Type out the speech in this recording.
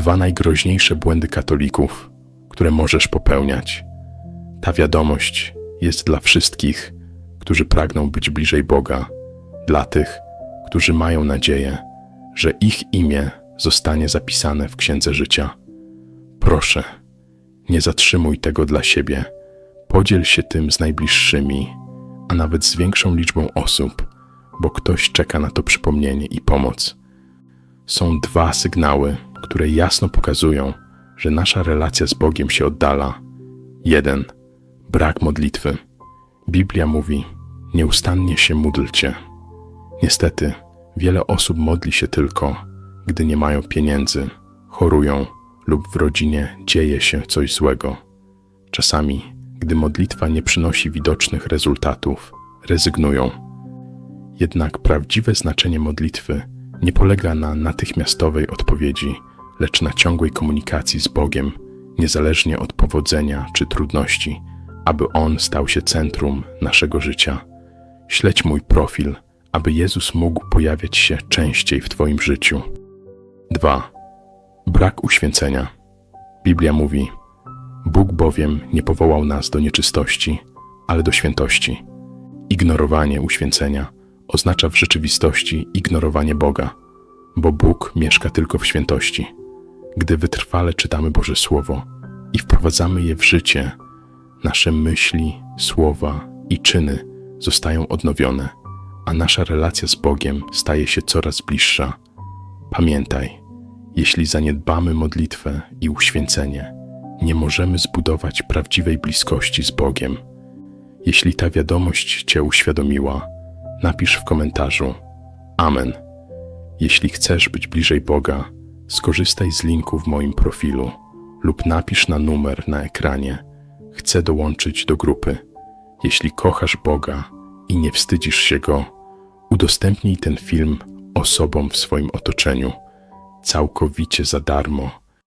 Dwa najgroźniejsze błędy katolików, które możesz popełniać. Ta wiadomość jest dla wszystkich, którzy pragną być bliżej Boga, dla tych, którzy mają nadzieję, że ich imię zostanie zapisane w Księdze Życia. Proszę, nie zatrzymuj tego dla siebie. Podziel się tym z najbliższymi, a nawet z większą liczbą osób, bo ktoś czeka na to przypomnienie i pomoc. Są dwa sygnały, które jasno pokazują, że nasza relacja z Bogiem się oddala. Jeden brak modlitwy. Biblia mówi: nieustannie się módlcie. Niestety, wiele osób modli się tylko, gdy nie mają pieniędzy, chorują lub w rodzinie dzieje się coś złego. Czasami, gdy modlitwa nie przynosi widocznych rezultatów, rezygnują. Jednak prawdziwe znaczenie modlitwy nie polega na natychmiastowej odpowiedzi, lecz na ciągłej komunikacji z Bogiem, niezależnie od powodzenia czy trudności, aby On stał się centrum naszego życia. Śledź mój profil, aby Jezus mógł pojawiać się częściej w Twoim życiu. 2. Brak uświęcenia. Biblia mówi: Bóg bowiem nie powołał nas do nieczystości, ale do świętości. Ignorowanie uświęcenia oznacza w rzeczywistości ignorowanie Boga, bo Bóg mieszka tylko w świętości. Gdy wytrwale czytamy Boże Słowo i wprowadzamy je w życie, nasze myśli, słowa i czyny zostają odnowione, a nasza relacja z Bogiem staje się coraz bliższa. Pamiętaj, jeśli zaniedbamy modlitwę i uświęcenie, nie możemy zbudować prawdziwej bliskości z Bogiem. Jeśli ta wiadomość Cię uświadomiła, napisz w komentarzu Amen. Jeśli chcesz być bliżej Boga, skorzystaj z linku w moim profilu lub napisz na numer na ekranie. Chcę dołączyć do grupy. Jeśli kochasz Boga i nie wstydzisz się Go, udostępnij ten film osobom w swoim otoczeniu całkowicie za darmo